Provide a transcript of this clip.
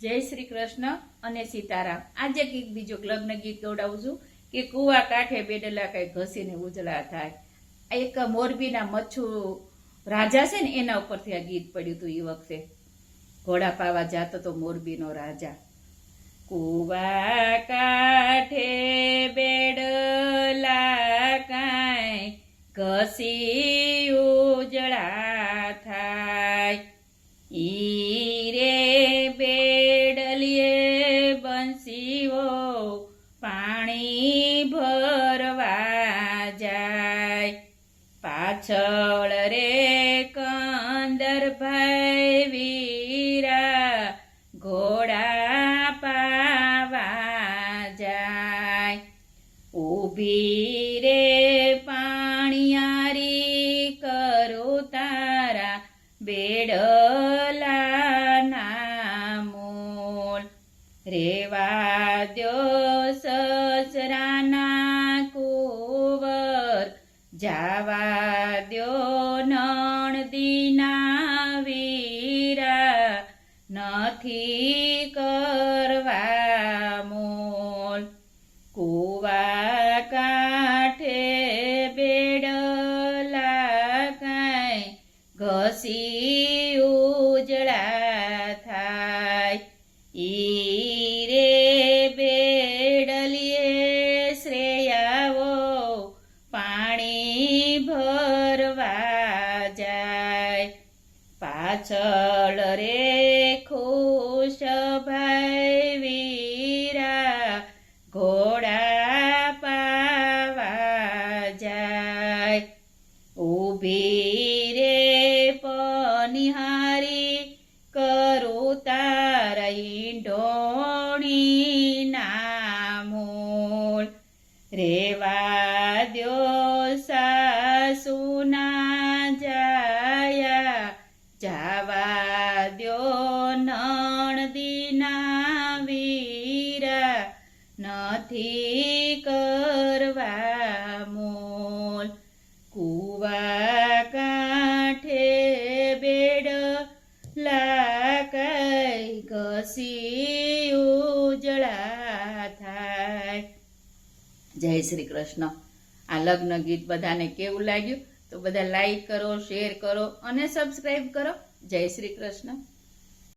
જય શ્રી કૃષ્ણ અને સીતારામ. આજે કંઈક બીજું લગ્ન ગીત ગવડાવું છું કે કુવા કાંઠે બેડલા કઈ ઘસીને ઉજળા થાય. એક મોરબીના મચ્છુ રાજા છે ને, એના ઉપરથી આ ગીત પડ્યું હતું એ વખતે. ઘોડા પાવા જાતો તો મોરબીનો રાજા. કુવા કાંઠે બેડલા કાંઈ ઘસી ઉજળા થાય. ઈ પાછળ રે કંદરભાઈ વીરા ઘોડા પાવા જાય. ઊભી રે પાણિયારી કરો તારા બેડલા નામોલ રેવા દ્યો સસરાના કુવર, જાવા નથી કરવા મોલ. કુવા કાંઠે બેડલા કાંઈ ઘસી ઉજળા થાય. ઈ રે બેડલીએ શ્રેયાવો પાણી ભરવા જાય. પાછળ રે જાય. ઊભી રે પનિહારી કરું તારા ઢોણી નામોલ. રેવા દ્યો સાસુના જાયા. જાવા દ્યો નણદીના વીરા. નથી કરવા ઘસી ઉજળા થાય. જય શ્રી કૃષ્ણ. આ લગ્ન ગીત બધાને કેવું લાગ્યું? તો બધા લાઈક કરો શેર કરો અને સબસ્ક્રાઈબ કરો. જય શ્રી કૃષ્ણ.